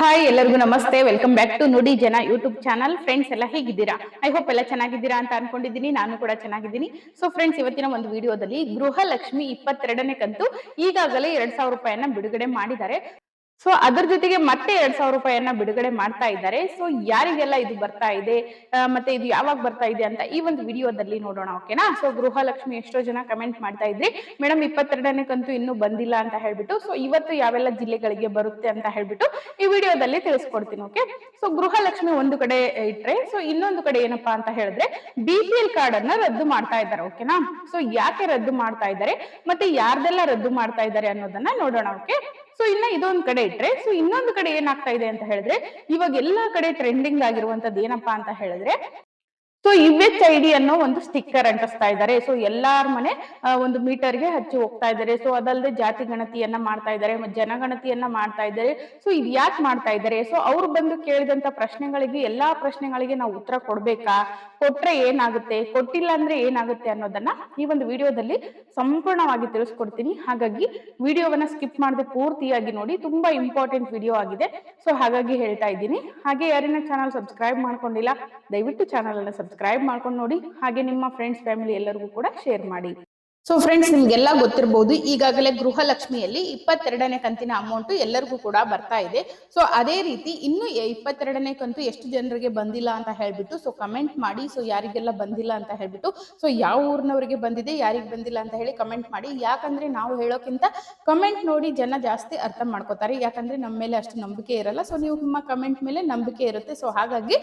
Hi ಎಲ್ಲರಿಗೂ ನಮಸ್ತೆ. Welcome back to ನುಡಿ ಜನ ಯೂಟ್ಯೂಬ್ ಚಾನಲ್ ಫ್ರೆಂಡ್ಸ್ ಎಲ್ಲ ಹೇಗಿದ್ದೀರಾ? ಐ ಹೋಪ್ ಎಲ್ಲ ಚೆನ್ನಾಗಿದ್ದೀರಾ ಅಂತ ಅನ್ಕೊಂಡಿದ್ದೀನಿ. ನಾನು ಕೂಡ ಚೆನ್ನಾಗಿದ್ದೀನಿ. ಸೊ ಫ್ರೆಂಡ್ಸ್ ಇವತ್ತಿನ ಒಂದು ವಿಡಿಯೋದಲ್ಲಿ ಗೃಹಲಕ್ಷ್ಮಿ ಇಪ್ಪತ್ತೆರಡನೇ ಕಂತು ಈಗಾಗಲೇ ಎರಡ್ ಸಾವಿರ ರೂಪಾಯಿಯನ್ನ ಬಿಡುಗಡೆ ಮಾಡಿದ್ದಾರೆ. ಸೊ ಅದ್ರ ಜೊತೆಗೆ ಮತ್ತೆ ಎರಡ್ ಸಾವಿರ ರೂಪಾಯಿಯನ್ನ ಬಿಡುಗಡೆ ಮಾಡ್ತಾ ಇದ್ದಾರೆ. ಸೊ ಯಾರಿಗೆಲ್ಲ ಇದು ಬರ್ತಾ ಇದೆ ಮತ್ತೆ ಇದು ಯಾವಾಗ ಬರ್ತಾ ಇದೆ ಅಂತ ಈ ಒಂದು ವಿಡಿಯೋದಲ್ಲಿ ನೋಡೋಣ ಓಕೆನಾ ಸೊ ಗೃಹಲಕ್ಷ್ಮಿ ಎಷ್ಟೋ ಜನ ಕಮೆಂಟ್ ಮಾಡ್ತಾ ಇದ್ರಿ. ಮೇಡಮ್, ಇಪ್ಪತ್ತೆರಡನೇ ಕಂತು ಇನ್ನೂ ಬಂದಿಲ್ಲ ಅಂತ ಹೇಳ್ಬಿಟ್ಟು ಸೊ ಇವತ್ತು ಯಾವೆಲ್ಲ ಜಿಲ್ಲೆಗಳಿಗೆ ಬರುತ್ತೆ ಅಂತ ಹೇಳ್ಬಿಟ್ಟು ಈ ವಿಡಿಯೋದಲ್ಲಿ ತಿಳಿಸ್ಕೊಡ್ತೀನಿ ಓಕೆ ಸೊ ಗೃಹಲಕ್ಷ್ಮಿ ಒಂದು ಕಡೆ ಇಟ್ರೆ ಸೊ ಇನ್ನೊಂದು ಕಡೆ ಏನಪ್ಪಾ ಅಂತ ಹೇಳಿದ್ರೆ ಬಿ ಪಿ ಕಾರ್ಡ್ ಅನ್ನ ರದ್ದು ಮಾಡ್ತಾ ಇದ್ದಾರೆ ಓಕೆನಾ ಸೊ ಯಾಕೆ ರದ್ದು ಮಾಡ್ತಾ ಇದ್ದಾರೆ, ಮತ್ತೆ ಯಾರ್ದೆಲ್ಲ ರದ್ದು ಮಾಡ್ತಾ ಇದ್ದಾರೆ ಅನ್ನೋದನ್ನ ನೋಡೋಣ ಓಕೆ ಸೊ ಇನ್ನ ಇದೊಂದ್ ಕಡೆ ಇಟ್ರೆ ಸೊ ಇನ್ನೊಂದು ಕಡೆ ಏನಾಗ್ತಾ ಇದೆ ಅಂತ ಹೇಳಿದ್ರೆ, ಇವಾಗ ಎಲ್ಲಾ ಕಡೆ ಟ್ರೆಂಡಿಂಗ್ ಆಗಿರುವಂತದ್ದು ಏನಪ್ಪಾ ಅಂತ ಹೇಳಿದ್ರೆ ಸೊ ಇವೆಚ್ ಐ ಡಿ ಅನ್ನೋ ಒಂದು ಸ್ಟಿಕ್ಕರ್ ಅಂಟಿಸ್ತಾ ಇದ್ದಾರೆ. ಸೊ ಎಲ್ಲಾರ ಮನೆ ಒಂದು ಮೀಟರ್ಗೆ ಹಚ್ಚಿ ಹೋಗ್ತಾ ಇದ್ದಾರೆ. ಸೊ ಅದಲ್ಲದೆ ಜಾತಿ ಗಣತಿಯನ್ನ ಮಾಡ್ತಾ ಇದ್ದಾರೆ ಜನಗಣತಿಯನ್ನ ಮಾಡ್ತಾ ಇದ್ದಾರೆ. ಸೊ ಇದು ಯಾಕೆ ಮಾಡ್ತಾ ಇದ್ದಾರೆ? ಸೊ ಅವ್ರು ಬಂದು ಕೇಳಿದಂತ ಪ್ರಶ್ನೆಗಳಿಗೆ, ಎಲ್ಲಾ ಪ್ರಶ್ನೆಗಳಿಗೆ ನಾವು ಉತ್ತರ ಕೊಡ್ಬೇಕಾ? ಕೊಟ್ರೆ ಏನಾಗುತ್ತೆ? ಕೊಟ್ಟಿಲ್ಲ ಅಂದ್ರೆ ಏನಾಗುತ್ತೆ ಅನ್ನೋದನ್ನ ಈ ಒಂದು ವಿಡಿಯೋದಲ್ಲಿ ಸಂಪೂರ್ಣವಾಗಿ ತಿಳಿಸ್ಕೊಡ್ತೀನಿ. ಹಾಗಾಗಿ, ವಿಡಿಯೋವನ್ನ ಸ್ಕಿಪ್ ಮಾಡದೆ ಪೂರ್ತಿಯಾಗಿ ನೋಡಿ. ತುಂಬಾ ಇಂಪಾರ್ಟೆಂಟ್ ವಿಡಿಯೋ ಆಗಿದೆ. ಸೊ ಹಾಗಾಗಿ ಹೇಳ್ತಾ ಇದ್ದೀನಿ. ಹಾಗೆ ಯಾರಿನ ಚಾನಲ್ ಸಬ್ಸ್ಕ್ರೈಬ್ ಮಾಡ್ಕೊಂಡಿಲ್ಲ, ದಯವಿಟ್ಟು ಚಾನಲ್ ಅನ್ನ ಸಬ್ಸ್ಕ್ರೈಬ್ ಮಾಡ್ಕೊಂಡು ನೋಡಿ, ಹಾಗೆ ನಿಮ್ಮ ಫ್ರೆಂಡ್ಸ್ ಫ್ಯಾಮಿಲಿ ಎಲ್ಲರಿಗೂ ಕೂಡ ಶೇರ್ ಮಾಡಿ. ಸೊ ಫ್ರೆಂಡ್ಸ್ ನಿಮ್ಗೆಲ್ಲ ಗೊತ್ತಿರಬಹುದು ಈಗಾಗಲೇ ಗೃಹಲಕ್ಷ್ಮಿಯಲ್ಲಿ ಇಪ್ಪತ್ತೆರಡನೇ ಕಂತಿನ ಅಮೌಂಟ್ ಎಲ್ಲರಿಗೂ ಕೂಡ ಬರ್ತಾ ಇದೆ. ಸೊ ಅದೇ ರೀತಿ ಇನ್ನು ಇಪ್ಪತ್ತೆರಡನೇ ಕಂತು ಎಷ್ಟು ಜನರಿಗೆ ಬಂದಿಲ್ಲ ಅಂತ ಹೇಳ್ಬಿಟ್ಟು ಸೊ ಕಮೆಂಟ್ ಮಾಡಿ ಸೊ ಯಾರಿಗೆಲ್ಲ ಬಂದಿಲ್ಲ ಅಂತ ಹೇಳ್ಬಿಟ್ಟು ಸೊ ಯಾವ ಊರಿನವರಿಗೆ ಬಂದಿದೆ, ಯಾರಿಗೆ ಬಂದಿಲ್ಲ ಅಂತ ಹೇಳಿ ಕಮೆಂಟ್ ಮಾಡಿ. ಯಾಕಂದ್ರೆ ನಾವು ಹೇಳೋಕ್ಕಿಂತ ಕಮೆಂಟ್ ನೋಡಿ ಜನ ಜಾಸ್ತಿ ಅರ್ಥ ಮಾಡ್ಕೋತಾರೆ. ಯಾಕಂದ್ರೆ ನಮ್ಮ ಮೇಲೆ ಅಷ್ಟು ನಂಬಿಕೆ ಇರಲ್ಲ ಸೊ ನೀವು ನಿಮ್ಮ ಕಮೆಂಟ್ ಮೇಲೆ ನಂಬಿಕೆ ಇರುತ್ತೆ. ಸೊ ಹಾಗಾಗಿ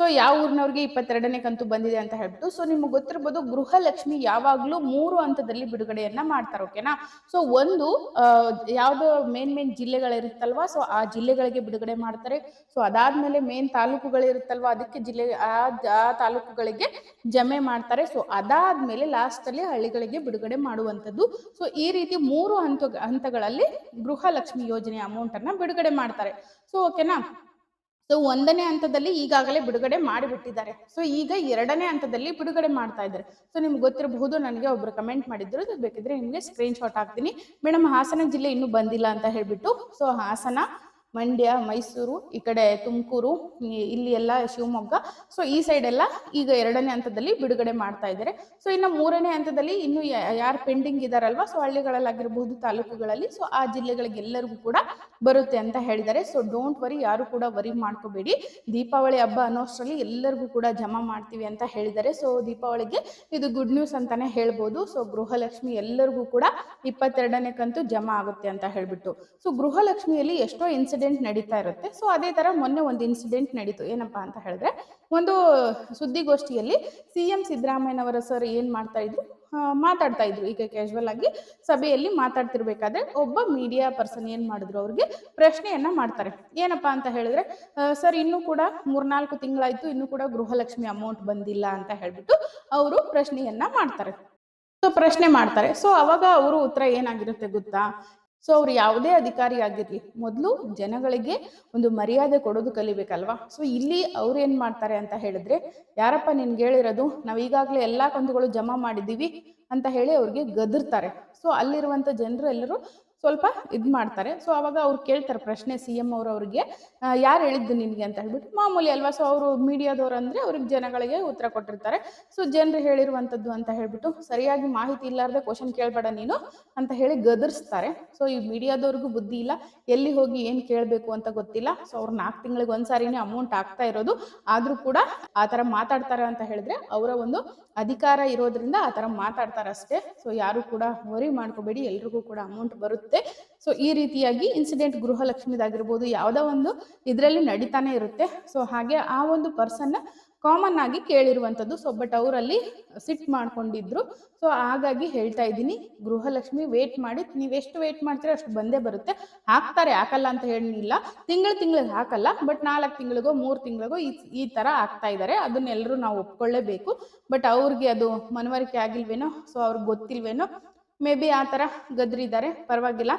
ಸೊ ಯಾವ ಊರಿನವ್ರಿಗೆ ಇಪ್ಪತ್ತೆರಡನೇ ಕಂತು ಬಂದಿದೆ ಅಂತ ಹೇಳ್ಬಿಟ್ಟು ಸೊ ನಿಮ್ಗೆ ಗೊತ್ತಿರ್ಬೋದು ಗೃಹಲಕ್ಷ್ಮಿ ಯಾವಾಗ್ಲೂ ಮೂರು ಹಂತದಲ್ಲಿ ಬಿಡುಗಡೆಯನ್ನ ಮಾಡ್ತಾರೆ ಓಕೆನಾ ಸೊ ಒಂದು ಯಾವ್ದು ಮೇನ್ ಮೇನ್ ಜಿಲ್ಲೆಗಳಿರುತ್ತಲ್ವಾ ಸೊ ಆ ಜಿಲ್ಲೆಗಳಿಗೆ ಬಿಡುಗಡೆ ಮಾಡ್ತಾರೆ. ಸೊ ಅದಾದ್ಮೇಲೆ ಮೇನ್ ತಾಲೂಕುಗಳಿರುತ್ತಲ್ವಾ, ಅದಕ್ಕೆ ಜಿಲ್ಲೆ, ಆ ತಾಲೂಕುಗಳಿಗೆ ಜಮೆ ಮಾಡ್ತಾರೆ. ಸೊ ಅದಾದ್ಮೇಲೆ ಲಾಸ್ಟ್ ಅಲ್ಲಿ ಹಳ್ಳಿಗಳಿಗೆ ಬಿಡುಗಡೆ ಮಾಡುವಂಥದ್ದು. ಸೊ ಈ ರೀತಿ ಮೂರು ಹಂತ ಹಂತಗಳಲ್ಲಿ ಗೃಹಲಕ್ಷ್ಮಿ ಯೋಜನೆ ಅಮೌಂಟ್ ಅನ್ನ ಬಿಡುಗಡೆ ಮಾಡ್ತಾರೆ. ಸೊ ಓಕೆನಾ ಸೊ ಒಂದನೇ ಹಂತದಲ್ಲಿ ಈಗಾಗಲೇ ಬಿಡುಗಡೆ ಮಾಡಿಬಿಟ್ಟಿದ್ದಾರೆ. ಸೊ ಈಗ ಎರಡನೇ ಹಂತದಲ್ಲಿ ಬಿಡುಗಡೆ ಮಾಡ್ತಾ ಇದ್ದಾರೆ. ಸೊ ನಿಮ್ಗೆ ಗೊತ್ತಿರಬಹುದು, ನನಗೆ ಒಬ್ರು ಕಮೆಂಟ್ ಮಾಡಿದ್ರು. ಅದು ಬೇಕಿದ್ರೆ ನಿಮಗೆ ಸ್ಕ್ರೀನ್ ಶಾಟ್ ಹಾಕ್ತೀನಿ. ಮೇಡಮ್, ಹಾಸನ ಜಿಲ್ಲೆ ಇನ್ನೂ ಬಂದಿಲ್ಲ ಅಂತ ಹೇಳ್ಬಿಟ್ಟು. ಸೊ ಹಾಸನ ಮಂಡ್ಯ, ಮೈಸೂರು, ಈ ಕಡೆ ತುಮಕೂರು ಇಲ್ಲಿ ಎಲ್ಲ ಶಿವಮೊಗ್ಗ. ಸೊ ಈ ಸೈಡ್ ಎಲ್ಲ ಈಗ ಎರಡನೇ ಹಂತದಲ್ಲಿ ಬಿಡುಗಡೆ ಮಾಡ್ತಾ ಇದ್ದಾರೆ. ಸೊ ಇನ್ನು ಮೂರನೇ ಹಂತದಲ್ಲಿ ಇನ್ನು ಯಾರು ಪೆಂಡಿಂಗ್ ಇದಾರಲ್ವಾ ಸೊ ಹಳ್ಳಿಗಳಲ್ಲಾಗಿರ್ಬಹುದು ತಾಲೂಕುಗಳಲ್ಲಿ ಸೊ ಆ ಜಿಲ್ಲೆಗಳಿಗೆ ಎಲ್ಲರಿಗೂ ಕೂಡ ಬರುತ್ತೆ ಅಂತ ಹೇಳಿದ್ದಾರೆ. ಸೊ ಡೋಂಟ್ ವರಿ ಯಾರು ಕೂಡ ವರಿ ಮಾಡ್ಕೋಬೇಡಿ. ದೀಪಾವಳಿ ಹಬ್ಬ ಅನ್ನೋಷ್ಟರಲ್ಲಿ ಎಲ್ಲರಿಗೂ ಕೂಡ ಜಮಾ ಮಾಡ್ತೀವಿ ಅಂತ ಹೇಳಿದ್ದಾರೆ. ಸೊ ದೀಪಾವಳಿಗೆ ಇದು ಗುಡ್ ನ್ಯೂಸ್ ಅಂತಾನೆ ಹೇಳ್ಬೋದು. ಸೊ ಗೃಹಲಕ್ಷ್ಮಿ ಎಲ್ಲರಿಗೂ ಕೂಡ ಇಪ್ಪತ್ತೆರಡನೇ ಕಂತು ಜಮಾ ಆಗುತ್ತೆ ಅಂತ ಹೇಳ್ಬಿಟ್ಟು. ಸೊ ಗೃಹಲಕ್ಷ್ಮಿಯಲ್ಲಿ ಎಷ್ಟೋ ನಡೀತಾ ಇರುತ್ತೆ. ಸೊ ಅದೇ ತರ ಮೊನ್ನೆ ಒಂದು ಇನ್ಸಿಡೆಂಟ್ ನಡೀತು. ಏನಪ್ಪಾ ಅಂತ ಹೇಳಿದ್ರೆ, ಒಂದು ಸುದ್ದಿಗೋಷ್ಠಿಯಲ್ಲಿ ಸಿ ಎಂ ಸಿದ್ದರಾಮಯ್ಯನವರ ಸರ್ ಏನ್ ಮಾಡ್ತಾ ಇದ್ರು? ಮಾತಾಡ್ತಾ ಇದ್ರು. ಈಗ ಕ್ಯಾಶುವಲ್ ಆಗಿ ಸಭೆಯಲ್ಲಿ ಮಾತಾಡ್ತಿರ್ಬೇಕಾದ್ರೆ ಒಬ್ಬ ಮೀಡಿಯಾ ಪರ್ಸನ್ ಏನ್ ಮಾಡಿದ್ರು? ಅವ್ರಿಗೆ ಪ್ರಶ್ನೆಯನ್ನ ಮಾಡ್ತಾರೆ. ಏನಪ್ಪಾ ಅಂತ ಹೇಳಿದ್ರೆ ಸರ್ ಇನ್ನೂ ಕೂಡ ಮೂರ್ನಾಲ್ಕು ತಿಂಗಳಾಯ್ತು, ಇನ್ನು ಕೂಡ ಗೃಹಲಕ್ಷ್ಮಿ ಅಮೌಂಟ್ ಬಂದಿಲ್ಲ ಅಂತ ಹೇಳ್ಬಿಟ್ಟು ಅವರು ಪ್ರಶ್ನೆಯನ್ನ ಮಾಡ್ತಾರೆ. ಸೊ ಪ್ರಶ್ನೆ ಮಾಡ್ತಾರೆ. ಸೊ ಅವಾಗ ಅವರು ಉತ್ತರ ಏನಾಗಿರುತ್ತೆ ಗೊತ್ತಾ? ಸೊ ಅವ್ರು ಯಾವುದೇ ಅಧಿಕಾರಿ ಆಗಿರ್ಲಿ, ಮೊದಲು ಜನಗಳಿಗೆ ಒಂದು ಮರ್ಯಾದೆ ಕೊಡೋದು ಕಲಿಬೇಕಲ್ವಾ? ಸೊ ಇಲ್ಲಿ ಅವ್ರು ಏನ್ ಮಾಡ್ತಾರೆ ಅಂತ ಹೇಳಿದ್ರೆ, ಯಾರಪ್ಪ ನಿನ್ಗೆ ಹೇಳಿರೋದು ನಾವು ಈಗಾಗಲೇ ಎಲ್ಲಾ ಕಂತುಗಳು ಜಮಾ ಮಾಡಿದ್ದೀವಿ ಅಂತ ಹೇಳಿ ಅವ್ರಿಗೆ ಗದರ್ತಾರೆ. ಸೊ ಅಲ್ಲಿರುವಂತ ಜನರು ಎಲ್ಲರೂ ಸ್ವಲ್ಪ ಇದ್ ಮಾಡ್ತಾರೆ. ಸೊ ಅವಾಗ ಅವ್ರು ಕೇಳ್ತಾರೆ ಪ್ರಶ್ನೆ ಸಿ ಎಂ ಅವರು ಅವ್ರಿಗೆ ಯಾರು ಹೇಳಿದ್ದು ನಿನಗೆ? ಅಂತ ಹೇಳ್ಬಿಟ್ಟು ಮಾಮೂಲಿ ಅಲ್ವಾ? ಸೊ ಅವರು ಮೀಡಿಯಾದವ್ರು ಅಂದ್ರೆ ಅವ್ರಿಗೆ ಜನಗಳಿಗೆ ಉತ್ತರ ಕೊಟ್ಟಿರ್ತಾರೆ. ಸೊ ಜನರು ಹೇಳಿರುವಂತದ್ದು ಅಂತ ಹೇಳ್ಬಿಟ್ಟು ಸರಿಯಾಗಿ ಮಾಹಿತಿ ಇಲ್ಲಾರ್ದೆ ಕ್ವಶನ್ ಕೇಳ್ಬೇಡ ನೀನು ಅಂತ ಹೇಳಿ ಗದರ್ಸ್ತಾರೆ. ಸೊ ಈ ಮೀಡಿಯಾದವ್ರಿಗೂ ಬುದ್ಧಿ ಇಲ್ಲ. ಎಲ್ಲಿ ಹೋಗಿ ಏನು ಕೇಳಬೇಕು ಅಂತ ಗೊತ್ತಿಲ್ಲ. ಸೊ ಅವ್ರು ನಾಲ್ಕು ತಿಂಗಳಿಗೆ ಒಂದ್ಸಾರಿನೇ ಅಮೌಂಟ್ ಆಗ್ತಾ ಇರೋದು. ಆದ್ರೂ ಕೂಡ ಆ ತರ ಮಾತಾಡ್ತಾರೆ ಅಂತ ಹೇಳಿದ್ರೆ ಅವರ ಒಂದು ಅಧಿಕಾರ ಇರೋದ್ರಿಂದ ಆ ತರ ಮಾತಾಡ್ತಾರೆ ಅಷ್ಟೇ ಸೊ ಯಾರು ಕೂಡ ವರಿ ಮಾಡ್ಕೋಬೇಡಿ. ಎಲ್ರಿಗೂ ಕೂಡ ಅಮೌಂಟ್ ಬರುತ್ತೆ. ಸೊ ಈ ರೀತಿಯಾಗಿ ಇನ್ಸಿಡೆಂಟ್ ಗೃಹಲಕ್ಷ್ಮಿದಾಗಿರ್ಬೋದು ಯಾವುದೋ ಒಂದು ಇದರಲ್ಲಿ ನಡೀತಾನೆ ಇರುತ್ತೆ. ಸೊ ಹಾಗೆ ಆ ಒಂದು ಪರ್ಸನ್ ಕಾಮನ್ ಆಗಿ ಕೇಳಿರುವಂಥದ್ದು. ಸೊ ಬಟ್ ಅವರಲ್ಲಿ ಸಿಟ್ ಮಾಡ್ಕೊಂಡಿದ್ರು. ಸೊ ಹಾಗಾಗಿ ಹೇಳ್ತಾ ಇದ್ದೀನಿ, ಗೃಹಲಕ್ಷ್ಮಿ ವೇಟ್ ಮಾಡಿ, ನೀವು ಎಷ್ಟು ವೇಟ್ ಮಾಡ್ತೀರೋ ಅಷ್ಟು ಬಂದೇ ಬರುತ್ತೆ. ಹಾಕ್ತಾರೆ, ಹಾಕಲ್ಲ ಅಂತ ಹೇಳಿಲ್ಲ. ತಿಂಗಳು ತಿಂಗಳಿಗೆ ಹಾಕಲ್ಲ ಬಟ್ ನಾಲ್ಕು ತಿಂಗಳಿಗೋ, ಮೂರು ತಿಂಗಳಿಗೋ ಈ ಈ ಥರ ಆಗ್ತಾ ಇದ್ದಾರೆ ಅದನ್ನೆಲ್ಲರೂ ನಾವು ಒಪ್ಕೊಳ್ಳೇಬೇಕು. ಬಟ್ ಅವ್ರಿಗೆ ಅದು ಮನವರಿಕೆ ಆಗಿಲ್ವೇನೋ ಸೊ ಅವ್ರಿಗೆ ಗೊತ್ತಿಲ್ವೇನೋ ಮೇ ಬಿ ಆ ಥರ ಗದ್ರಿದ್ದಾರೆ ಪರವಾಗಿಲ್ಲ.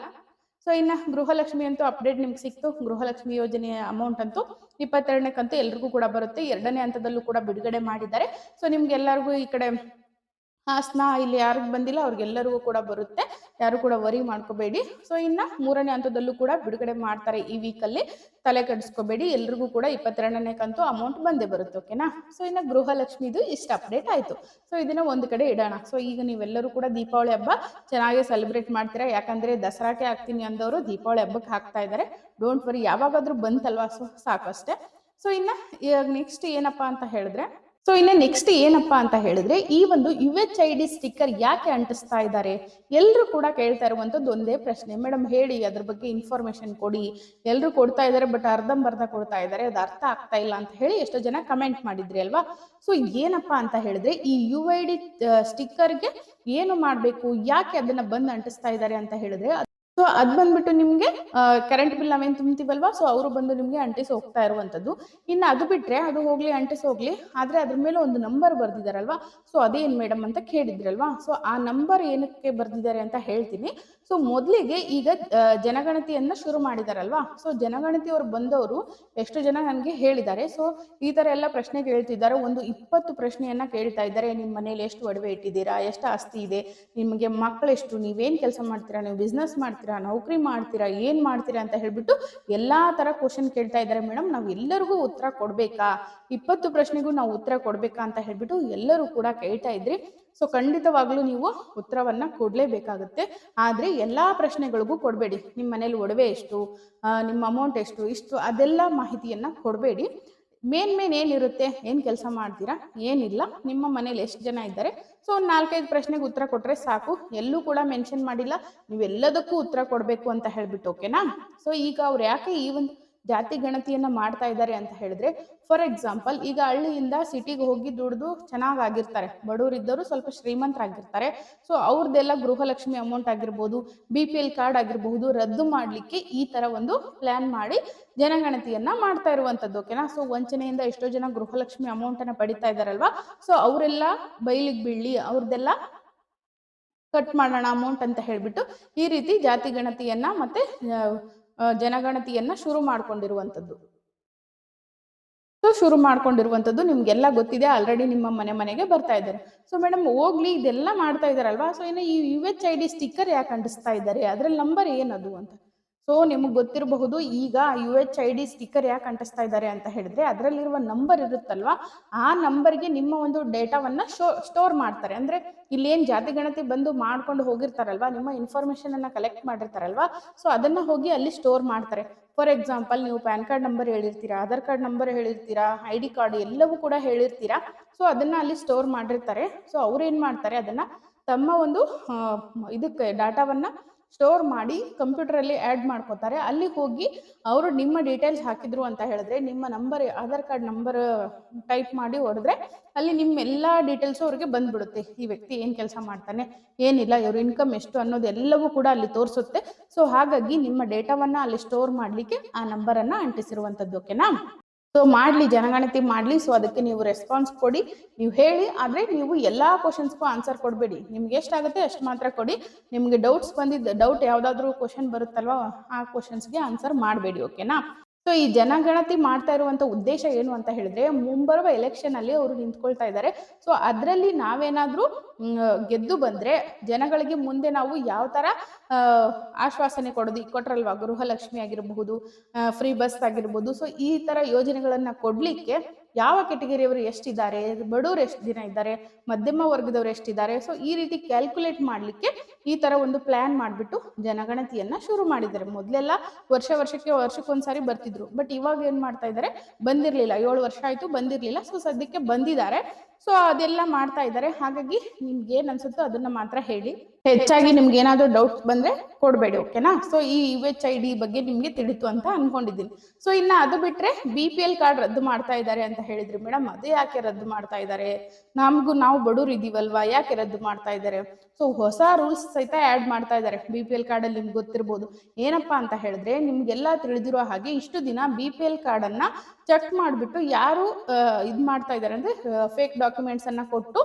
ಸೊ ಇನ್ನು ಗೃಹಲಕ್ಷ್ಮಿ ಅಂತೂ ಅಪ್ಡೇಟ್ ನಿಮ್ಗೆ ಸಿಕ್ತು. ಗೃಹಲಕ್ಷ್ಮಿ ಯೋಜನೆಯ ಅಮೌಂಟ್ ಅಂತೂ ಇಪ್ಪತ್ತೆರಡನೇ ಕಂತು ಎಲ್ರಿಗೂ ಕೂಡ ಬರುತ್ತೆ. ಎರಡನೇ ಹಂತದಲ್ಲೂ ಕೂಡ ಬಿಡುಗಡೆ ಮಾಡಿದ್ದಾರೆ. ಸೊ ನಿಮ್ಗೆಲ್ಲರಿಗೂ ಈ ಕಡೆ ಹಾಸನ ಇಲ್ಲಿ ಯಾರಿಗೆ ಬಂದಿಲ್ಲ, ಅವ್ರಿಗೆಲ್ಲರಿಗೂ ಕೂಡ ಬರುತ್ತೆ. ಯಾರು ಕೂಡ ವರಿ ಮಾಡ್ಕೋಬೇಡಿ. ಸೊ ಇನ್ನ ಮೂರನೇ ಹಂತದಲ್ಲೂ ಕೂಡ ಬಿಡುಗಡೆ ಮಾಡ್ತಾರೆ ಈ ವೀಕಲ್ಲಿ ತಲೆ ಕಡಿಸ್ಕೋಬೇಡಿ. ಎಲ್ರಿಗೂ ಕೂಡ ಇಪ್ಪತ್ತೆರಡನೇ ಕಂತು ಅಮೌಂಟ್ ಬಂದೇ ಬರುತ್ತೆ ಓಕೆನಾ ಸೊ ಇನ್ನು ಗೃಹಲಕ್ಷ್ಮಿದು ಇಷ್ಟ ಅಪ್ಡೇಟ್ ಆಯಿತು. ಸೊ ಇದನ್ನ ಒಂದು ಕಡೆ ಇಡೋಣ. ಸೊ ಈಗ ನೀವೆಲ್ಲರೂ ಕೂಡ ದೀಪಾವಳಿ ಹಬ್ಬ ಚೆನ್ನಾಗಿ ಸೆಲೆಬ್ರೇಟ್ ಮಾಡ್ತೀರಾ? ಯಾಕಂದ್ರೆ ದಸರಾಕ್ಕೆ ಹಾಕ್ತೀನಿ ಅಂದವರು ದೀಪಾವಳಿ ಹಬ್ಬಕ್ಕೆ ಹಾಕ್ತಾ ಇದ್ದಾರೆ ಡೋಂಟ್ ವರಿ ಯಾವಾಗಾದ್ರೂ ಬಂತಲ್ವಾ? ಸೊ ಅಷ್ಟೇ ಸೊ ಇನ್ನ ನೆಕ್ಸ್ಟ್ ಏನಪ್ಪಾ ಅಂತ ಹೇಳಿದ್ರೆ ಸೊ ಇನ್ನು ನೆಕ್ಸ್ಟ್ ಏನಪ್ಪಾ ಅಂತ ಹೇಳಿದ್ರೆ, ಈ ಒಂದು U H I D sticker ಯಾಕೆ ಅಂಟಿಸ್ತಾ ಇದ್ದಾರೆ? ಎಲ್ಲರೂ ಕೂಡ ಕೇಳ್ತಾ ಇರುವಂತದ್ದು ಒಂದೇ ಪ್ರಶ್ನೆ. ಮೇಡಮ್ ಹೇಳಿ, ಅದ್ರ ಬಗ್ಗೆ ಇನ್ಫಾರ್ಮೇಶನ್ ಕೊಡಿ. ಎಲ್ಲರೂ ಕೊಡ್ತಾ ಇದ್ದಾರೆ ಬಟ್ ಅರ್ಧಂಬರ್ಧ ಕೊಡ್ತಾ ಇದ್ದಾರೆ, ಅದು ಅರ್ಥ ಆಗ್ತಾ ಇಲ್ಲ ಅಂತ ಹೇಳಿ ಎಷ್ಟೋ ಜನ ಕಮೆಂಟ್ ಮಾಡಿದ್ರಿ ಅಲ್ವಾ? ಸೊ ಏನಪ್ಪಾ ಅಂತ ಹೇಳಿದ್ರೆ, ಈ ಯು ಐ ಡಿ ಸ್ಟಿಕ್ಕರ್ಗೆ ಏನು ಮಾಡಬೇಕು? ಯಾಕೆ ಅದನ್ನ ಬಂದು ಅಂಟಿಸ್ತಾ ಇದ್ದಾರೆ ಅಂತ ಹೇಳಿದ್ರೆ ಸೊ ಅದ್ ಬಂದ್ಬಿಟ್ಟು ನಿಮ್ಗೆ ಕರೆಂಟ್ ಬಿಲ್ ನಾವೇನ್ ತುಂಬ್ತೀವಲ್ವಾ? ಸೊ ಅವರು ಬಂದು ನಿಮ್ಗೆ ಅಂಟಿಸಿ ಹೋಗ್ತಾ ಇರುವಂತದ್ದು. ಇನ್ನು ಅದು ಬಿಟ್ರೆ ಅದು ಹೋಗ್ಲಿ, ಅಂಟಿಸಿ ಹೋಗ್ಲಿ, ಆದ್ರೆ ಅದ್ರ ಮೇಲೆ ಒಂದು ನಂಬರ್ ಬರ್ದಿದಾರಲ್ವಾ? ಸೊ ಅದೇನ್ ಮೇಡಮ್ ಅಂತ ಕೇಳಿದ್ರಲ್ವಾ? ಸೊ ಆ ನಂಬರ್ ಏನಕ್ಕೆ ಬರ್ದಿದ್ದಾರೆ ಅಂತ ಹೇಳ್ತೀನಿ. ಸೊ ಮೊದಲಿಗೆ ಈಗ ಜನಗಣತಿಯನ್ನ ಶುರು ಮಾಡಿದಾರಲ್ವಾ? ಸೊ ಜನಗಣತಿ ಅವ್ರು ಬಂದವರು ಎಷ್ಟು ಜನ ನನಗೆ ಹೇಳಿದ್ದಾರೆ. ಸೊ ಈ ತರ ಎಲ್ಲ ಪ್ರಶ್ನೆ ಕೇಳ್ತಿದ್ದಾರೆ ಒಂದು ಇಪ್ಪತ್ತು ಪ್ರಶ್ನೆಯನ್ನ ಕೇಳ್ತಾ ಇದ್ದಾರೆ. ನಿಮ್ಮ ಮನೇಲಿ ಎಷ್ಟು ಒಡವೆ ಇಟ್ಟಿದ್ದೀರಾ? ಎಷ್ಟು ಆಸ್ತಿ ಇದೆ? ನಿಮಗೆ ಮಕ್ಕಳೆಷ್ಟು ನೀವೇನ್ ಕೆಲಸ ಮಾಡ್ತೀರಾ? ನೀವು ಬಿಸ್ನೆಸ್ ಮಾಡ್ತೀರಾ? ನೌಕರಿ ಮಾಡ್ತೀರಾ? ಏನು ಮಾಡ್ತೀರಾ ಅಂತ ಹೇಳ್ಬಿಟ್ಟು ಎಲ್ಲ ತರ ಕ್ವಶನ್ ಕೇಳ್ತಾ ಇದ್ದಾರೆ ಮೇಡಮ್ ನಾವು ಎಲ್ಲರಿಗೂ ಉತ್ತರ ಕೊಡಬೇಕಾ? ಇಪ್ಪತ್ತು ಪ್ರಶ್ನೆಗೂ ನಾವು ಉತ್ತರ ಕೊಡಬೇಕಾ ಅಂತ ಹೇಳ್ಬಿಟ್ಟು ಎಲ್ಲರೂ ಕೂಡ ಕೇಳ್ತಾ ಇದ್ರಿ. ಸೊ ಖಂಡಿತವಾಗ್ಲೂ ನೀವು ಉತ್ತರವನ್ನ ಕೊಡಲೇಬೇಕಾಗುತ್ತೆ. ಆದ್ರೆ ಎಲ್ಲಾ ಪ್ರಶ್ನೆಗಳಿಗೂ ಕೊಡಬೇಡಿ. ನಿಮ್ಮ ಮನೇಲಿ ಒಡವೆ ಎಷ್ಟು? ನಿಮ್ಮ ಅಮೌಂಟ್ ಎಷ್ಟು? ಇಷ್ಟು ಅದೆಲ್ಲ ಮಾಹಿತಿಯನ್ನ ಕೊಡಬೇಡಿ. ಮೇನ್ ಮೇನ್ ಏನಿರುತ್ತೆ, ಏನು ಕೆಲಸ ಮಾಡ್ತೀರಾ, ಏನಿಲ್ಲ, ನಿಮ್ಮ ಮನೇಲಿ ಎಷ್ಟು ಜನ ಇದ್ದಾರೆ? ಸೊ, ಒಂದು ನಾಲ್ಕೈದು ಪ್ರಶ್ನೆಗೆ ಉತ್ತರ ಕೊಟ್ಟರೆ ಸಾಕು. ಎಲ್ಲೂ ಕೂಡ ಮೆನ್ಷನ್ ಮಾಡಿಲ್ಲ. ನೀವೆಲ್ಲದಕ್ಕೂ ಉತ್ತರ ಕೊಡಬೇಕು ಅಂತ ಹೇಳ್ಬಿಟ್ಟು ಓಕೆನಾ ಸೊ, ಈಗ ಅವ್ರು ಯಾಕೆ ಈ ಒಂದು ಜಾತಿ ಗಣತಿಯನ್ನ ಮಾಡ್ತಾ ಇದ್ದಾರೆ ಅಂತ ಹೇಳಿದ್ರೆ ಫಾರ್ ಎಕ್ಸಾಂಪಲ್ ಈಗ ಹಳ್ಳಿಯಿಂದ ಸಿಟಿಗೆ ಹೋಗಿ ದುಡಿದು ಚೆನ್ನಾಗಿ ಆಗಿರ್ತಾರೆ ಬಡವರಿದ್ದವರು ಸ್ವಲ್ಪ ಶ್ರೀಮಂತರಾಗಿರ್ತಾರೆ. ಸೊ ಅವ್ರದ್ದೆಲ್ಲ ಗೃಹಲಕ್ಷ್ಮಿ ಅಮೌಂಟ್ ಆಗಿರ್ಬೋದು ಬಿ ಪಿ ಎಲ್ ಕಾರ್ಡ್ ಆಗಿರಬಹುದು ರದ್ದು ಮಾಡ್ಲಿಕ್ಕೆ ಈ ತರ ಒಂದು ಪ್ಲಾನ್ ಮಾಡಿ ಜನಗಣತಿಯನ್ನ ಮಾಡ್ತಾ ಇರುವಂತದ್ದು ಓಕೆನಾ ಸೊ ವಂಚನೆಯಿಂದ ಎಷ್ಟೋ ಜನ ಗೃಹಲಕ್ಷ್ಮಿ ಅಮೌಂಟ್ ಅನ್ನ ಪಡಿತಾ ಇದಾರಲ್ವಾ ಸೊ ಅವರೆಲ್ಲ ಬೈಲಿಗೆ ಬೀಳಿ ಅವ್ರದ್ದೆಲ್ಲ ಕಟ್ ಮಾಡೋಣ ಅಮೌಂಟ್ ಅಂತ ಹೇಳ್ಬಿಟ್ಟು ಈ ರೀತಿ ಜಾತಿ ಗಣತಿಯನ್ನ ಮತ್ತೆ ಜನಗಣತಿಯನ್ನ ಶುರು ಮಾಡ್ಕೊಂಡಿರುವಂಥದ್ದು. ಸೊ ಶುರು ಮಾಡ್ಕೊಂಡಿರುವಂಥದ್ದು ನಿಮ್ಗೆಲ್ಲ ಗೊತ್ತಿದೆ ಆಲ್ರೆಡಿ ನಿಮ್ಮ ಮನೆ ಮನೆಗೆ ಬರ್ತಾ ಇದ್ದಾರೆ. ಸೊ ಮೇಡಮ್ ಹೋಗ್ಲಿ, ಇದೆಲ್ಲ ಮಾಡ್ತಾ ಇದಾರಲ್ವಾ ಸೊ ಇನ್ನು ಈ U H I D sticker ಯಾಕೆ ಅಂಟಿಸ್ತಾ ಇದ್ದಾರೆ? ಅದ್ರಲ್ಲಿ ನಂಬರ್ ಏನದು ಅಂತ. ಸೊ ನಿಮಗೆ ಗೊತ್ತಿರಬಹುದು, ಈಗ U H I D sticker ಯಾಕೆ ಅಂಟಿಸ್ತಾ ಇದ್ದಾರೆ ಅಂತ ಹೇಳಿದ್ರೆ, ಅದರಲ್ಲಿರುವ ನಂಬರ್ ಇರುತ್ತಲ್ವಾ? ಆ ನಂಬರ್ಗೆ ನಿಮ್ಮ ಒಂದು ಡೇಟಾವನ್ನ ಶೋ ಸ್ಟೋರ್ ಮಾಡ್ತಾರೆ. ಅಂದ್ರೆ ಏನು ಜಾತಿ ಗಣತಿ ಬಂದು ಮಾಡ್ಕೊಂಡು ಹೋಗಿರ್ತಾರಲ್ವಾ? ನಿಮ್ಮ ಇನ್ಫಾರ್ಮೇಶನ್ ಅನ್ನ ಕಲೆಕ್ಟ್ ಮಾಡಿರ್ತಾರಲ್ವಾ? ಸೊ ಅದನ್ನ ಹೋಗಿ ಅಲ್ಲಿ ಸ್ಟೋರ್ ಮಾಡ್ತಾರೆ. ಫಾರ್ ಎಕ್ಸಾಂಪಲ್ ನೀವು ಪ್ಯಾನ್ ಕಾರ್ಡ್ ನಂಬರ್ ಹೇಳಿರ್ತೀರಾ ಆಧಾರ್ ಕಾರ್ಡ್ ನಂಬರ್ ಹೇಳಿರ್ತೀರಾ ಐ ಡಿ ಕಾರ್ಡ್ ಎಲ್ಲವೂ ಕೂಡ ಹೇಳಿರ್ತೀರಾ. ಸೊ ಅದನ್ನ ಅಲ್ಲಿ ಸ್ಟೋರ್ ಮಾಡಿರ್ತಾರೆ. ಸೊ ಅವ್ರು ಏನ್ ಮಾಡ್ತಾರೆ? ಅದನ್ನ ತಮ್ಮ ಒಂದು ಇದಕ್ಕೆ ಡಾಟಾವನ್ನ ಸ್ಟೋರ್ ಮಾಡಿ ಕಂಪ್ಯೂಟರಲ್ಲಿ ಆ್ಯಡ್ ಮಾಡ್ಕೋತಾರೆ. ಅಲ್ಲಿ ಹೋಗಿ ಅವರು ನಿಮ್ಮ ಡೀಟೇಲ್ಸ್ ಹಾಕಿದ್ರು ಅಂತ ಹೇಳಿದ್ರೆ, ನಿಮ್ಮ number Aadhaar card number type ಮಾಡಿ ಹೊಡೆದ್ರೆ ಅಲ್ಲಿ ನಿಮ್ಮ ಎಲ್ಲ ಡೀಟೇಲ್ಸು ಅವ್ರಿಗೆ ಬಂದ್ಬಿಡುತ್ತೆ. ಈ ವ್ಯಕ್ತಿ ಏನು ಕೆಲಸ ಮಾಡ್ತಾನೆ, ಏನಿಲ್ಲ, ಇವ್ರ ಇನ್ಕಮ್ ಎಷ್ಟು ಅನ್ನೋದು ಎಲ್ಲವೂ ಕೂಡ ಅಲ್ಲಿ ತೋರಿಸುತ್ತೆ. ಸೊ ಹಾಗಾಗಿ ನಿಮ್ಮ ಡೇಟಾವನ್ನ ಅಲ್ಲಿ ಸ್ಟೋರ್ ಮಾಡಲಿಕ್ಕೆ ಆ ನಂಬರನ್ನು ಅಂಟಿಸಿರುವಂಥದ್ದು ಓಕೆನಾ ಸೊ ಮಾಡಲಿ, ಜನಗಣತಿ ಮಾಡಲಿ. ಸೊ ಅದಕ್ಕೆ ನೀವು ರೆಸ್ಪಾನ್ಸ್ ಕೊಡಿ. ನೀವು ಹೇಳಿ, ಆದರೆ ನೀವು ಎಲ್ಲ ಕ್ವಶನ್ಸ್ಗೂ ಆನ್ಸರ್ ಕೊಡಬೇಡಿ. ನಿಮ್ಗೆ ಎಷ್ಟಾಗುತ್ತೆ ಅಷ್ಟು ಮಾತ್ರ ಕೊಡಿ. ನಿಮಗೆ ಡೌಟ್ಸ್ ಬಂದಿದ್ದ ಡೌಟ್ ಯಾವುದಾದ್ರೂ ಕ್ವಶನ್ ಬರುತ್ತಲ್ವ, ಆ ಕ್ವಶನ್ಸ್ಗೆ ಆನ್ಸರ್ ಮಾಡಬೇಡಿ ಓಕೆನಾ ಸೊ ಈ ಜನಗಣತಿ ಮಾಡ್ತಾ ಇರುವಂತ ಉದ್ದೇಶ ಏನು ಅಂತ ಹೇಳಿದ್ರೆ, ಮುಂಬರುವ ಎಲೆಕ್ಷನ್ ಅಲ್ಲಿ ಅವರು ನಿಂತ್ಕೊಳ್ತಾ ಇದ್ದಾರೆ. ಸೊ ಅದರಲ್ಲಿ ನಾವೇನಾದ್ರೂ ಗೆದ್ದು ಬಂದ್ರೆ ಜನಗಳಿಗೆ ಮುಂದೆ ನಾವು ಯಾವ ತರ ಆಶ್ವಾಸನೆ ಕೊಡೋದು ಈಗ ಕೊಟ್ರಲ್ವಾ? ಗೃಹಲಕ್ಷ್ಮಿ ಆಗಿರಬಹುದು ಫ್ರೀ ಬಸ್ ಆಗಿರ್ಬೋದು. ಸೊ ಈ ತರ ಯೋಜನೆಗಳನ್ನ ಕೊಡ್ಲಿಕ್ಕೆ ಯಾವ ಕೆಟಗರಿಯವರು ಎಷ್ಟಿದ್ದಾರೆ, ಬಡವರು ಎಷ್ಟು ದಿನ ಇದ್ದಾರೆ, ಮಧ್ಯಮ ವರ್ಗದವರು ಎಷ್ಟಿದ್ದಾರೆ ಸೊ ಈ ರೀತಿ ಕ್ಯಾಲ್ಕುಲೇಟ್ ಮಾಡಲಿಕ್ಕೆ ಈ ತರ ಒಂದು ಪ್ಲ್ಯಾನ್ ಮಾಡಿಬಿಟ್ಟು ಜನಗಣತಿಯನ್ನ ಶುರು ಮಾಡಿದ್ದಾರೆ. ಮೊದಲೆಲ್ಲ ವರ್ಷ ವರ್ಷಕ್ಕೆ ವರ್ಷಕ್ಕೊಂದ್ಸಾರಿ ಬರ್ತಿದ್ರು. ಬಟ್ ಇವಾಗ ಏನ್ ಮಾಡ್ತಾ ಇದ್ದಾರೆ? ಬಂದಿರಲಿಲ್ಲ. ಏಳು ವರ್ಷ ಆಯ್ತು, ಬಂದಿರಲಿಲ್ಲ. ಸೊ ಸದ್ಯಕ್ಕೆ ಬಂದಿದ್ದಾರೆ. ಸೊ ಅದೆಲ್ಲ ಮಾಡ್ತಾ ಇದ್ದಾರೆ. ಹಾಗಾಗಿ ನಿಮ್ಗೆ ಏನ್ ಅನ್ಸುತ್ತೋ ಅದನ್ನ ಮಾತ್ರ ಹೇಳಿ. ಹೆಚ್ಚಾಗಿ ನಿಮ್ಗೆ ಏನಾದ್ರೂ ಡೌಟ್ಸ್ ಬಂದ್ರೆ ಕೊಡಬೇಡಿ ಓಕೆನಾ ಸೊ ಈ ಯು ಎಚ್ ಐ ಡಿ ಬಗ್ಗೆ ನಿಮ್ಗೆ ತಿಳಿತು ಅಂತ ಅನ್ಕೊಂಡಿದ್ದೀನಿ. ಸೊ ಇನ್ನ ಅದು ಬಿಟ್ರೆ ಬಿ ಪಿ ಎಲ್ ಕಾರ್ಡ್ ರದ್ದು ಮಾಡ್ತಾ ಇದ್ದಾರೆ ಅಂತ ಹೇಳಿದ್ರಿ ಮೇಡಮ್. ಅದು ಯಾಕೆ ರದ್ದು ಮಾಡ್ತಾ ಇದ್ದಾರೆ ನಮಗೂ ನಾವು ಬಡವ್ರು ಇದೀವಲ್ವಾ? ಯಾಕೆ ರದ್ದು ಮಾಡ್ತಾ ಇದ್ದಾರೆ ಸೊ ಹೊಸ ರೂಲ್ಸ್ ಸಹಿತ ಆ್ಯಡ್ ಮಾಡ್ತಾ ಇದ್ದಾರೆ ಬಿ ಪಿ ಎಲ್ ಕಾರ್ಡಲ್ಲಿ ನಿಮ್ಗೆ ಗೊತ್ತಿರ್ಬೋದು. ಏನಪ್ಪಾ ಅಂತ ಹೇಳಿದ್ರೆ, ನಿಮ್ಗೆಲ್ಲ ತಿಳಿದಿರೋ ಹಾಗೆ ಇಷ್ಟು ದಿನ ಬಿ ಪಿ ಎಲ್ ಕಾರ್ಡನ್ನ ಚೆಕ್ ಮಾಡಿಬಿಟ್ಟು ಯಾರು ಇದು ಮಾಡ್ತಾ ಇದ್ದಾರೆ ಅಂದ್ರೆ ಫೇಕ್ ಡಾಕ್ಯುಮೆಂಟ್ಸ್ ಅನ್ನ ಕೊಟ್ಟು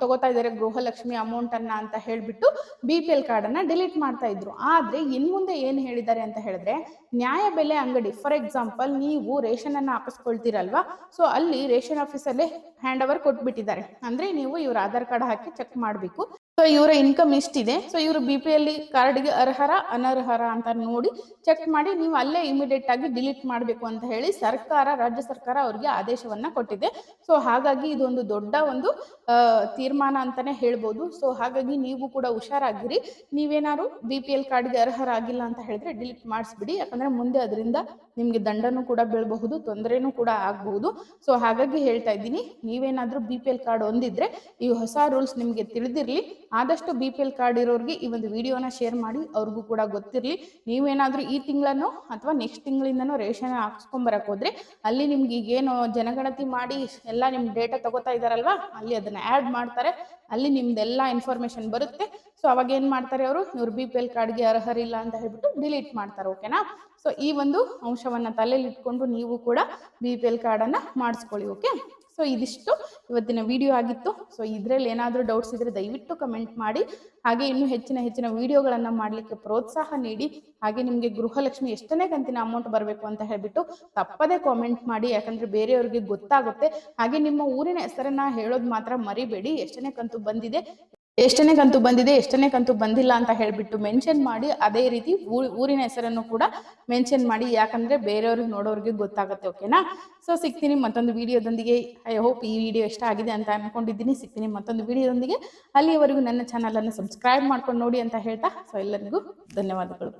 ತಗೋತಾ ಇದ್ದಾರೆ ಗೃಹಲಕ್ಷ್ಮಿ ಅಮೌಂಟ್ ಅನ್ನ ಅಂತ ಹೇಳ್ಬಿಟ್ಟು ಬಿ ಪಿ ಎಲ್ ಕಾರ್ಡ್ ಅನ್ನ ಡಿಲೀಟ್ ಮಾಡ್ತಾ ಇದ್ರು. ಆದ್ರೆ ಇನ್ ಮುಂದೆ ಏನ್ ಹೇಳಿದ್ದಾರೆ ಅಂತ ಹೇಳಿದ್ರೆ ನ್ಯಾಯ ಬೆಲೆ ಅಂಗಡಿ ಫಾರ್ ಎಕ್ಸಾಂಪಲ್ ನೀವು ರೇಷನ್ ಅನ್ನ ಹಾಕಿಸ್ಕೊಳ್ತೀರಲ್ವಾ? ಸೊ ಅಲ್ಲಿ ರೇಷನ್ ಆಫೀಸಲ್ಲೇ ಹ್ಯಾಂಡ್ ಓವರ್ ಕೊಟ್ಬಿಟ್ಟಿದ್ದಾರೆ. ಅಂದ್ರೆ ನೀವು ಇವ್ರ ಆಧಾರ್ ಕಾರ್ಡ್ ಹಾಕಿ ಚೆಕ್ ಮಾಡಬೇಕು. ಸೊ ಇವರ ಇನ್ಕಮ್ ಇಷ್ಟಿದೆ ಸೊ ಇವರು ಬಿ ಪಿ ಎಲ್ ಕಾರ್ಡ್ಗೆ ಅರ್ಹರ, ಅನರ್ಹರ ಅಂತ ನೋಡಿ ಚೆಕ್ ಮಾಡಿ, ನೀವು ಅಲ್ಲೇ ಇಮಿಡಿಯೇಟ್ ಆಗಿ ಡಿಲೀಟ್ ಮಾಡಬೇಕು ಅಂತ ಹೇಳಿ ಸರ್ಕಾರ, ರಾಜ್ಯ ಸರ್ಕಾರ ಅವರಿಗೆ ಆದೇಶವನ್ನ ಕೊಟ್ಟಿದೆ. ಸೊ ಹಾಗಾಗಿ ಇದೊಂದು ದೊಡ್ಡ ಒಂದು ತೀರ್ಮಾನ ಅಂತಾನೆ ಹೇಳ್ಬೋದು. ಸೊ ಹಾಗಾಗಿ ನೀವು ಕೂಡ ಹುಷಾರಾಗಿರಿ. ನೀವೇನಾದ್ರು ಬಿ ಪಿ ಎಲ್ ಕಾರ್ಡ್ಗೆ ಅರ್ಹರಾಗಿಲ್ಲ ಅಂತ ಹೇಳಿದ್ರೆ ಡಿಲೀಟ್ ಮಾಡಿಸ್ಬಿಡಿ. ಯಾಕಂದ್ರೆ ಮುಂದೆ ಅದರಿಂದ ನಿಮಗೆ ದಂಡನೂ ಕೂಡ ಬೀಳಬಹುದು, ತೊಂದರೆನೂ ಕೂಡ ಆಗಬಹುದು. ಸೊ ಹಾಗಾಗಿ ಹೇಳ್ತಾ ಇದ್ದೀನಿ, ನೀವೇನಾದ್ರೂ ಬಿ ಪಿ ಎಲ್ ಕಾರ್ಡ್ ಹೊಂದಿದ್ರೆ ಈ ಹೊಸ ರೂಲ್ಸ್ ನಿಮಗೆ ತಿಳಿದಿರಲಿ. ಆದಷ್ಟು ಬಿ ಪಿ ಎಲ್ ಕಾರ್ಡ್ ಇರೋರಿಗೆ ಈ ಒಂದು ವಿಡಿಯೋನ ಶೇರ್ ಮಾಡಿ, ಅವ್ರಿಗೂ ಕೂಡ ಗೊತ್ತಿರಲಿ. ನೀವೇನಾದ್ರೂ ಈ ತಿಂಗಳನ್ನು ಅಥವಾ ನೆಕ್ಸ್ಟ್ ತಿಂಗಳಿಂದನೂ ರೇಷನ್ ಹಾಕ್ಸ್ಕೊಂಬರಕ್ ಹೋದ್ರೆ, ಅಲ್ಲಿ ನಿಮ್ಗೆ ಈಗೇನು ಜನಗಣತಿ ಮಾಡಿ, ಎಲ್ಲ ನಿಮ್ ಡೇಟಾ ತಗೋತಾ ಇದಾರಲ್ವಾ, ಅಲ್ಲಿ ಅದನ್ನ ಆ್ಯಡ್ ಮಾಡ್ತಾರೆ. ಅಲ್ಲಿ ನಿಮ್ದೆಲ್ಲ ಇನ್ಫಾರ್ಮೇಶನ್ ಬರುತ್ತೆ. ಸೊ ಅವಾಗ ಏನ್ ಮಾಡ್ತಾರೆ ಅವರು? ಇವ್ರು ಬಿ ಪಿ ಎಲ್ ಕಾರ್ಡ್ಗೆ ಅರ್ಹರಿಲ್ಲ ಅಂತ ಹೇಳ್ಬಿಟ್ಟು ಡಿಲೀಟ್ ಮಾಡ್ತಾರೆ ಓಕೆನಾ ಸೊ ಈ ಒಂದು ಅಂಶವನ್ನ ತಲೆಯಲ್ಲಿ ಇಟ್ಕೊಂಡು ನೀವು ಕೂಡ ಬಿ ಪಿ ಎಲ್ ಕಾರ್ಡನ್ನ ಮಾಡಿಸ್ಕೊಳ್ಳಿ ಓಕೆ ಸೊ ಇದಿಷ್ಟು ಇವತ್ತಿನ ವಿಡಿಯೋ ಆಗಿತ್ತು. ಸೊ ಇದರಲ್ಲಿ ಏನಾದರೂ ಡೌಟ್ಸ್ ಇದ್ರೆ ದಯವಿಟ್ಟು ಕಮೆಂಟ್ ಮಾಡಿ. ಹಾಗೆ ಇನ್ನೂ ಹೆಚ್ಚಿನ ಹೆಚ್ಚಿನ ವಿಡಿಯೋಗಳನ್ನು ಮಾಡಲಿಕ್ಕೆ ಪ್ರೋತ್ಸಾಹ ನೀಡಿ. ಹಾಗೆ ನಿಮಗೆ ಗೃಹಲಕ್ಷ್ಮಿ ಎಷ್ಟನೇ ಕಂತಿನ ಅಮೌಂಟ್ ಬರಬೇಕು ಅಂತ ಹೇಳ್ಬಿಟ್ಟು ತಪ್ಪದೇ ಕಾಮೆಂಟ್ ಮಾಡಿ. ಯಾಕಂದ್ರೆ ಬೇರೆಯವ್ರಿಗೆ ಗೊತ್ತಾಗುತ್ತೆ. ಹಾಗೆ ನಿಮ್ಮ ಊರಿನ ಹೆಸರನ್ನ ಹೇಳೋದು ಮಾತ್ರ ಮರಿಬೇಡಿ. ಎಷ್ಟನೇ ಕಂತು ಬಂದಿದೆ ಎಷ್ಟನೇ ಕಂತು ಬಂದಿದೆ, ಎಷ್ಟನೇ ಕಂತು ಬಂದಿಲ್ಲ ಅಂತ ಹೇಳ್ಬಿಟ್ಟು ಮೆನ್ಷನ್ ಮಾಡಿ, ಅದೇ ರೀತಿ ಊರಿನ ಹೆಸರನ್ನು ಕೂಡ ಮೆನ್ಷನ್ ಮಾಡಿ, ಯಾಕಂದ್ರೆ ಬೇರೆಯವ್ರಿಗೆ ನೋಡೋರಿಗೆ ಗೊತ್ತಾಗುತ್ತೆ ಓಕೆನಾ ಸೊ ಸಿಗ್ತೀನಿ ಮತ್ತೊಂದು ವಿಡಿಯೋದೊಂದಿಗೆ. ಐ ಹೋಪ್ ಈ ವಿಡಿಯೋ ಇಷ್ಟ ಆಗಿದೆ ಅಂತ ಅನ್ಕೊಂಡಿದ್ದೀನಿ. ಸಿಗ್ತೀನಿ ಮತ್ತೊಂದು ವಿಡಿಯೋದೊಂದಿಗೆ. ಅಲ್ಲಿಯವರೆಗೂ ನನ್ನ ಚಾನಲನ್ನು ಸಬ್ಸ್ಕ್ರೈಬ್ ಮಾಡ್ಕೊಂಡು ನೋಡಿ ಅಂತ ಹೇಳ್ತಾ ಸೊ ಎಲ್ಲರಿಗೂ ಧನ್ಯವಾದಗಳು.